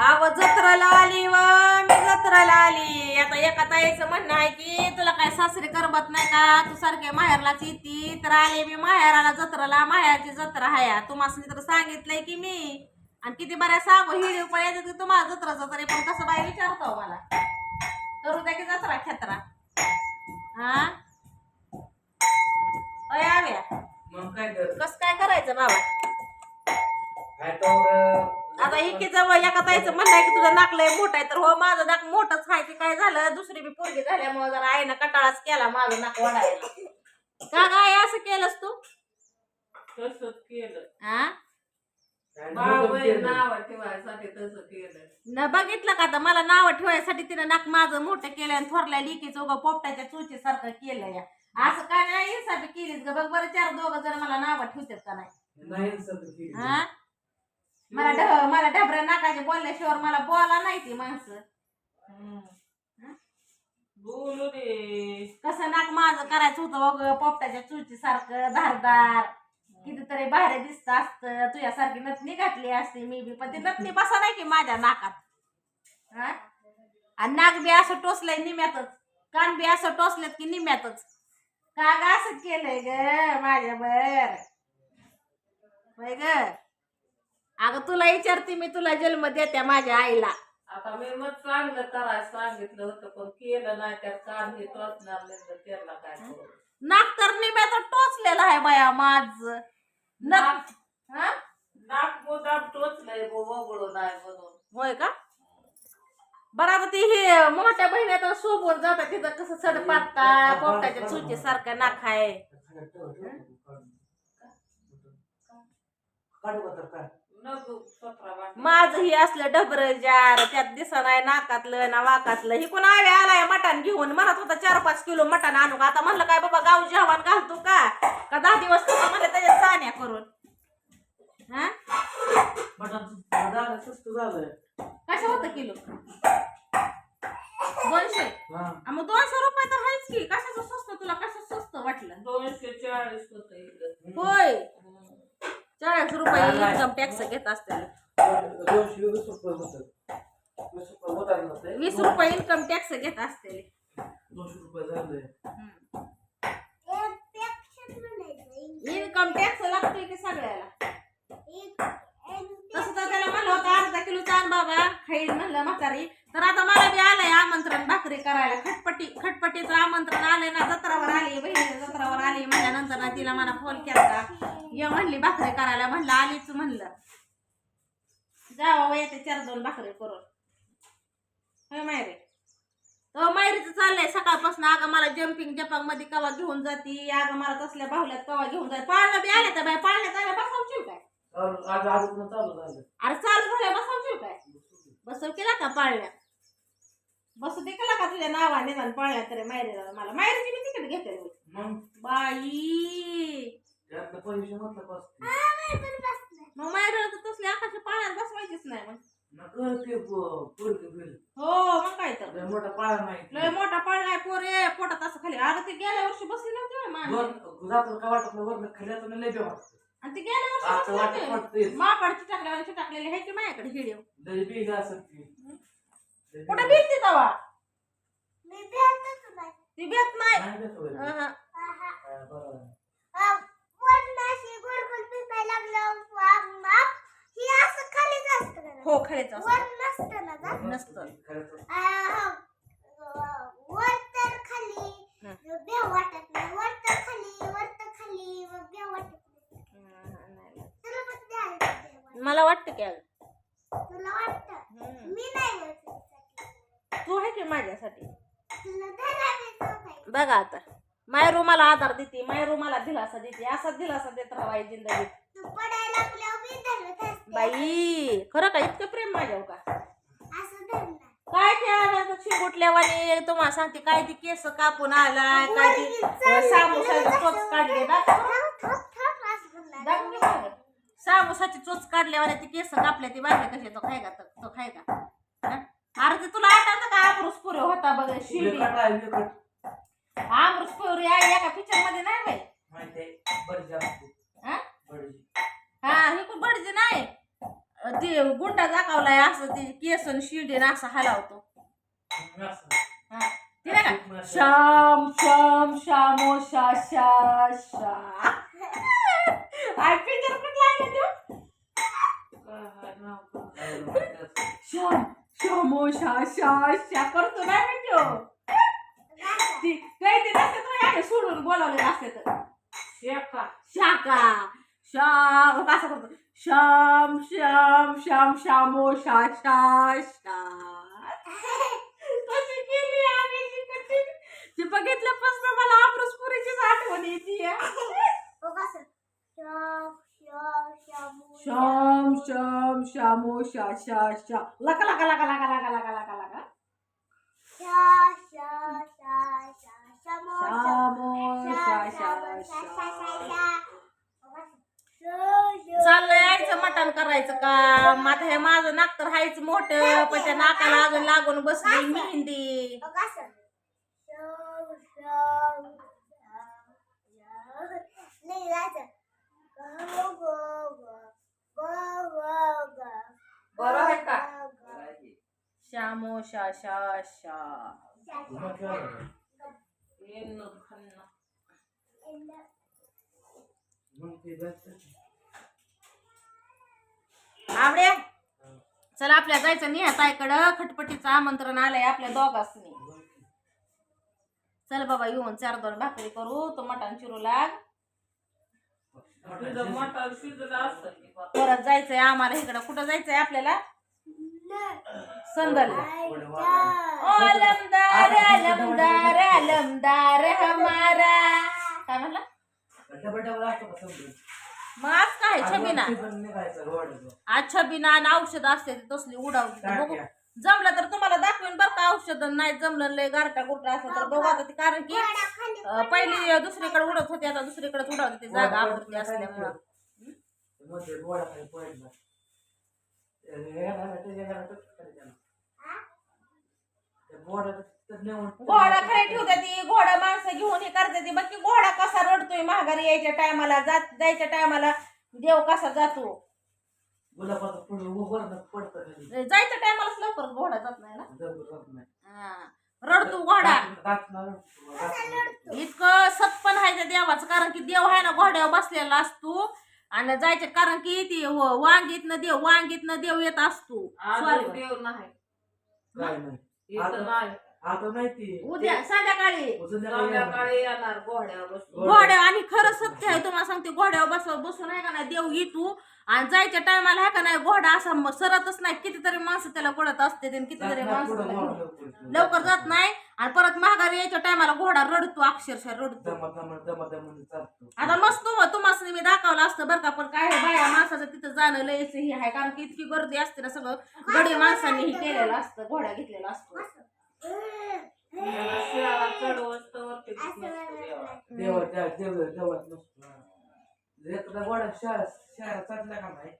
आव जत्राला आली व मी जत्राला आली. आता एका ताईचं म्हणणं आहे की तुला काय सासरी करमत नाही का? तू सारखे माहेरलाच येती. तर आले मी माहेराला जत्राला. माहेरची जत्रा हाया तुम्हाला तर सांगितलंय की मी. आणि किती बऱ्या सांगू हिडी पण येतात की तुम्हाला जत्राचं तरी पण कसं बाई विचारतो मला. करू द्या की जत्रा खेत्रा. इतके जवळ एका ताईचं म्हणणं आहे की तुझं नाक लय मोठं आहे. तर हो माझं नाक मोठंच आहे. की काय झालं? दुसरी बी पोरगी झाल्यामुळे जरा आईनं कटाळाच केला माझं नाक वाढायला का काय असं केलंस तू? तसंच केलं. हा काय बावय नव्हतं केलं. नाव ठेवायसाठी तसं केलं. न बघितलं का आता? मला नाव ठेवायसाठी तिनं नाक माझं मोठं केलं आणि थोरल्या लिकीचं उगा पोपटाच्या चुची सारखं केलं या असं काय नाही हिसाबी केलीस ग. बघ बरं चार दोघं जर मला नाव ठेवतात का नाही. हा मला ढ मला ढबऱ्या नाकाचे बोलल्याशिवाय मला बोला नाही ती माणसं. बोलू दे. कसं नाक माझं करायचं होतं बघ पोपटाच्या चुची सारखं धारदार. कितीतरी बाहेर दिसत असतं. तुझ्यासारखी नथनी घातली असते मी बी पण ती नथनी बसा नाही की माझ्या नाकात. हा? आणि नाक बी असं टोचलंय निम्यातच. कान बी असं टोचलेत की निम्यातच. का ग असं केलंय ग माझ्या बर ग? अगं तुला विचारते मी तुला जन्म देत्या माझ्या आईला. आता मी मग चांगलं करायला सांगितलं होतं पण केलं नाही त्यात कान हे टोचणार नाही तर त्याला काय करू? नाक तर निम्यात टोचलेलं आहे बाया माझ. नाक हा? नाक मुदाम टोचलंय वगळू नाही म्हणून. होय का? बरं आता ती हे मोठ्या बहिणी सोबत जातात तिथं कसं सड पात्ता पोपटाच्या चुची सारखं नाक आहे. काढू. का तर काय? माझं ही असलं डबर जार त्यात दिसा नाही नाकातलं ना वाकातलं. ही कोण आवे आलाय मटण घेऊन? म्हणत होता चार पाच किलो मटण आणू का? आता म्हणलं काय बाबा गाव जेवण घालतो का? का दहा दिवस म्हणलं त्याच्या चाण्या करून. हा? कसं होतं किलो? दोनशे? हा. मग दोनशे रुपये तर आहेच की. कशाचं स्वस्त तुला कसं स्वस्त वाटलं? दोनशे चाळीस होय. चाळीस रुपये. इन्कम टॅक्स घेत असते दोनशे वीस रुपये होतं वीस रुपये होतात ना ते? वीस रुपये इन्कम टॅक्स घेत असते दोनशे रुपये झाले इन्कम टॅक्स लागतोय की सगळ्याला? तसं तर त्याला म्हणलं होतं अर्धा किलो चान बाबा खाईल म्हणलं म्हातारी. तर आता मला बी आलंय आमंत्रण भाकरी करायला. खटपटी खटपटीचं आमंत्रण आले ना जत्रावर आली बहिणीच्या जत्रावर आली म्हणल्यानंतर ना तिला मला फोन केला ये म्हणली भाकरी करायला म्हणलं आलीच म्हणलं. जावा येते चार दोन भाकरी करून. होय मायरे. तो मायरीचं चाललंय सकाळपासून. अगं मला जम्पिंग जपांगमध्ये कवा घेऊन जाती? अगं मला तसल्या बाहुल्यात कवा घेऊन जाते? पाळणं बी आले तर बाय पाळण्यात आल्या बसावची काय? चालू झालं. अरे चालू झाल्या बसावची काय? बसव केला का पाळण्यात? बसू दे केला का तुझ्या नावाने पाळण्यात तरी मायरीला मला मायरीची मी तिकीट घेते बाई! त्यातलं पैसे म्हटलं पाच मग मायरीला तर तसल्या आकाशच्या पाळण्यात बसवायचीच नाही मग. नका ते पोरके बिल हो मग काय तर. लय मोठा पाळा नाही. लय मोठा पाळणा आहे पोरे पोटात असं खाली. अरे ते गेल्या वर्षी बसली नव्हती होय माणसं. वर जातो का वाटत नाही वरनं खाली जातो लय बे वाटतं आणि ते गेल्या वर्षी आता बसली वाटत नव्हती. वाटते माकडची टाकल्यावर टाकलेली आहे की माझ्याकडे व्हिडिओ लय बी असत ती. लय कुठे बी- भेटते तवा? ती भेट नाही. नाही बेत होय. अहं. हा, बरं. हो खरेच. नसतं. मला वाटतं की. तू आहे की माझ्यासाठी. बघा आता. मायरू मला आधार देते मायरू मला दिलासा देते असा दिलासा देत राहाय जिंदगीत. बाई खरं का? इतकं प्रेम माझ्यावर का? काय त्या शिंगुटल्यावाने तुम्हाला सांगते काय ती केस कापून आलाय काय ती सामुसाची चोच काढली ना की. सामुसाची चोच काढल्यावाने ती केस कापल्या ती बाहेर कशी तो खाय का? तो खाय का? हा? अरे ते तुला आठवतं का? अमृत पुरे होता बघ विकट. अमृत पुरी आहे एका पिक्चरमध्ये नाही बाई माहिती आहे, बरं जास्त. हा? हा पण बडजी नाही. ते गुंडा दाखवलाय असं ते केसन शिडीन असं हलावतो. हा. ते नाही का? श्याम श्याम श्यामो शा शा शा. आय पिक्चर कुठला आहे तो? श्याम श्यामो शा शा शा करतो नाही मी तो. ती काही ते नसते तो सोडून बोलावले असते तर. शेका. शाका. श्याम असं करतो श्याम श्याम श्याम श्यामो शा शा शा कशी केली आणि बघितल्यापासून मला अमृतपुरीचीच आठवण येते श्याम श्याम श्यामो शा शा शा लका लका लका लका लका लका लका लका श्यामो शा शा शा चाललंय यायचं मटण करायचं का आता हे माझं नाक तर हायच मोठं पण त्या नाकाला अजून लागून बसली मेहंदी. बरं आहे का? श्यामो शा शा शा. आवड्या चला आपल्या जायचं निहतायकडं खटपटीचं आमंत्रण आलंय आपल्या दोघांनी चल बाबा येऊन चार दोन भाकरी करू तो मटण चिरू लाग. परत जायचंय आम्हाला इकडं. कुठं जायचंय आपल्याला? संदल अलमदार अलमदार अलमदार हमारा. काय म्हणला? मग आज काय छबिना. आज छबिना आणि औषध असते ती तसली उडावली तर बघू. जमलं तर तुम्हाला दाखवेन बरं का औषध नाही जमलं लय गारटा गुरटा असं तर बघू आता ते. कारण की अं, पहिली दुसरीकडे उडत होती आता दुसरीकडे उडवते ती जागा आवडती असल्यामुळं. मध्ये घोडा खरे ठेवते ती? घोडा माणसं घेऊन हे करते ती. बघ की घोडा कसा रडतोय. महागारी यायच्या टायमाला जात जायच्या टायमाला देव कसा जातो? गुलाबाचं फुल उभं पडतं खाली. जायच्या टायमालाच लवकर घोडा जात नाही ना? नाही. हा. रडतो घोडा. इतकं सत्पन आहे त्या देवाचं कारण की देव आहे ना घोड्यावर बसलेला असतो. आणि जायचे कारण की ती वांगीतनं देव वांगीतनं देव येत असतो. आज. देव नाही. काय नाही. इथं नाही. आता माहिती उद्या संध्याकाळी. संध्याकाळी येणार घोड्यावर बसून. घोड्या आणि खरं सत्य आहे तुम्हाला सांगते घोड्यावर बस बसून आहे का नाही देव येतो आणि जायच्या टायमाला आहे का नाही घोडा असा म- सरतच नाही कितीतरी माणसं त्याला पडत असते आणि कितीतरी माणसं त्याला घेऊन. लवकर. जात नाही. आणि परत महागारी यायच्या टायमाला घोडा रडतो अक्षरशः रडतो. दमा दमा दमा दमा चालतो आता मस्त हो तुम्हाला मी दाखवलं असतं बरं का पण काय आहे, बाया माणसाचं तिथं जाणं लयच हे आहे कारण की इतकी गर्दी असते ना सगळं. गडी माणसांनी हे केलेलं असतं घोडा घेतलेला असतो. देवा. देवात नसतो शहरात चालला का नाही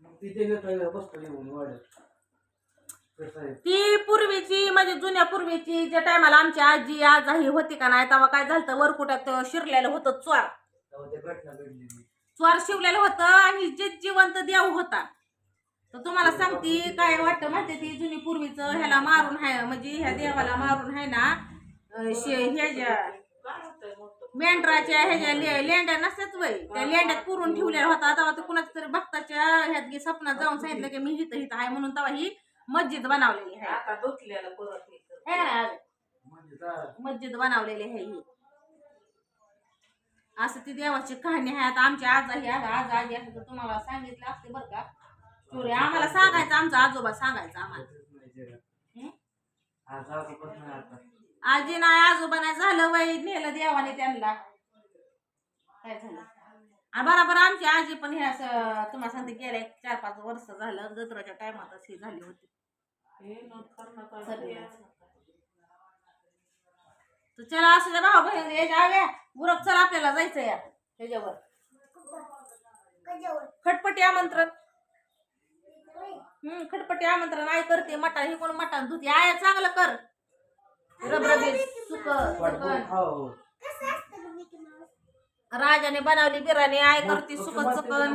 मग ती देव बसतो येऊन वाड्यात. कसं आहे? ती पूर्वीची म्हणजे जुन्या पूर्वीची ज्या टायमाला आमची आजी आजाही होती का नाही तेव्हा काय झालं वरकुटात शिरलेलं होतं चोर. चोर शिवलेलं होतं आणि जे जिवंत देव होता तर तुम्हाला सांगते काय वाटतं माहिती ती जुनी पूर्वीचं ह्याला मारून आहे म्हणजे ह्या देवाला मारून आहे ना ह्याच्या? मेंढराच्या ह्याच्या लेंड्या नसतात वय त्या लेंड्यात पुरून ठेवलेल्या होता तेव्हा ते कुणाच्या तरी भक्ताच्या ह्यात गे स्वप्नात जाऊन सांगितलं की मी हिथं हिथं आहे म्हणून तेव्हा ही मस्जिद बनवलेली आहे हे. है? म्हणजे मस्जिद बनवलेली आहे ही असं ती देवाची कहाणी आहे आता आमची आजाही आहे आज आजी असं तर तुम्हाला सांगितलं असते बरं का स्टोरी आम्हाला सांगायचं आमचा आजोबा सांगायचं आम्हाला. हं? आज आजोबाच नाही आता. आजी नाही आजोबा नाही झालं वय नेलं देवाने त्यांना. काय झालं? आणि बरोबर आमची आजी पण हे असं तुम्हाला सांगते गेल्या एक चार पाच वर्ष झालं जत्राच्या टायमातच ही झाली होती. हे. तर चला असं द्या भाऊ बहीण याच्या आव्या बुरक चला आपल्याला जायचं या. त्याच्यावर खटपटी आमंत्रण. खटपटी आमंत्रण आई करते मटा हे कोण मटा धुते आया चांगलं कर. राजाने बनवली बिराणी आय करते सुक चुकन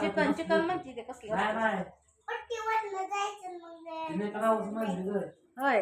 चिकन चिकन म्हणते ते होय.